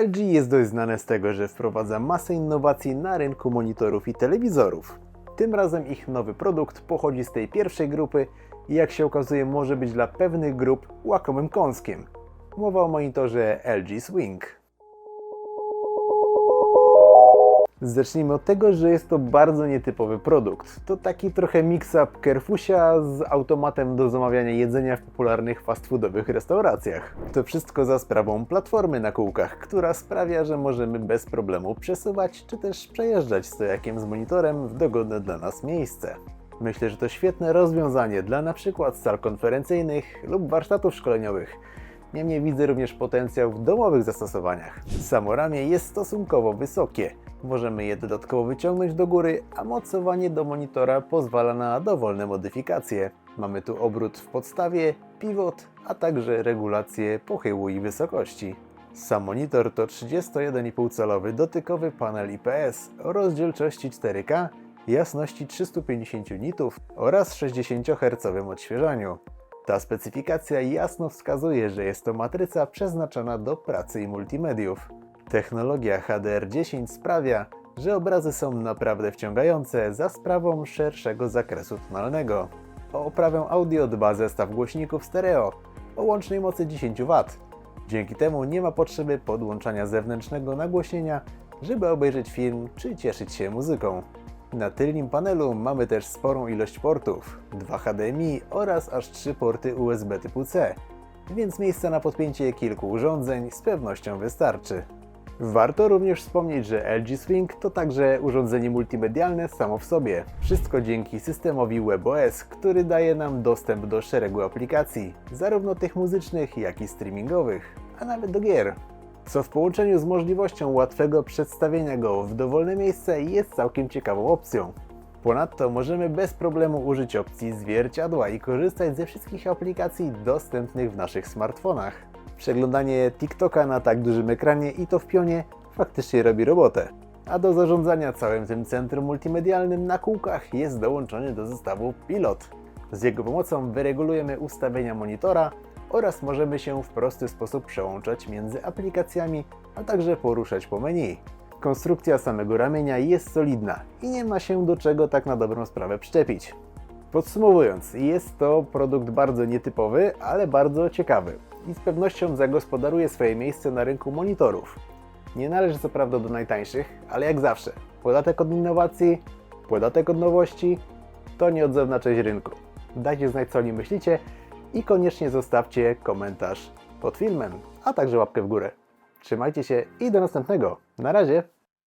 LG jest dość znane z tego, że wprowadza masę innowacji na rynku monitorów i telewizorów. Tym razem ich nowy produkt pochodzi z tej pierwszej grupy i jak się okazuje może być dla pewnych grup łakomym kąskiem. Mowa o monitorze LG Swing. Zacznijmy od tego, że jest to bardzo nietypowy produkt. To taki trochę mix-up Kerfusia z automatem do zamawiania jedzenia w popularnych fast foodowych restauracjach. To wszystko za sprawą platformy na kółkach, która sprawia, że możemy bez problemu przesuwać czy też przejeżdżać stojakiem z monitorem w dogodne dla nas miejsce. Myślę, że to świetne rozwiązanie dla np. sal konferencyjnych lub warsztatów szkoleniowych. Niemniej widzę również potencjał w domowych zastosowaniach. Samo ramię jest stosunkowo wysokie. Możemy je dodatkowo wyciągnąć do góry, a mocowanie do monitora pozwala na dowolne modyfikacje. Mamy tu obrót w podstawie, pivot, a także regulację pochyłu i wysokości. Sam monitor to 31,5 calowy dotykowy panel IPS o rozdzielczości 4K, jasności 350 nitów oraz 60 Hz odświeżaniu. Ta specyfikacja jasno wskazuje, że jest to matryca przeznaczona do pracy i multimediów. Technologia HDR10 sprawia, że obrazy są naprawdę wciągające za sprawą szerszego zakresu tonalnego. O oprawę audio dba zestaw głośników stereo o łącznej mocy 10 W. Dzięki temu nie ma potrzeby podłączania zewnętrznego nagłośnienia, żeby obejrzeć film czy cieszyć się muzyką. Na tylnym panelu mamy też sporą ilość portów, 2 HDMI oraz aż 3 porty USB typu C, więc miejsca na podpięcie kilku urządzeń z pewnością wystarczy. Warto również wspomnieć, że LG Swing to także urządzenie multimedialne samo w sobie. Wszystko dzięki systemowi WebOS, który daje nam dostęp do szeregu aplikacji, zarówno tych muzycznych, jak i streamingowych, a nawet do gier co w połączeniu z możliwością łatwego przedstawienia go w dowolne miejsce jest całkiem ciekawą opcją. Ponadto możemy bez problemu użyć opcji zwierciadła i korzystać ze wszystkich aplikacji dostępnych w naszych smartfonach. Przeglądanie TikToka na tak dużym ekranie i to w pionie faktycznie robi robotę. A do zarządzania całym tym centrum multimedialnym na kółkach jest dołączony do zestawu Pilot. Z jego pomocą wyregulujemy ustawienia monitora oraz możemy się w prosty sposób przełączać między aplikacjami, a także poruszać po menu. Konstrukcja samego ramienia jest solidna i nie ma się do czego tak na dobrą sprawę przyczepić. Podsumowując, jest to produkt bardzo nietypowy, ale bardzo ciekawy i z pewnością zagospodaruje swoje miejsce na rynku monitorów. Nie należy co prawda do najtańszych, ale jak zawsze, podatek od innowacji, podatek od nowości to nieodzowna część rynku. Dajcie znać co o nim myślicie i koniecznie zostawcie komentarz pod filmem, a także łapkę w górę. Trzymajcie się i do następnego. Na razie!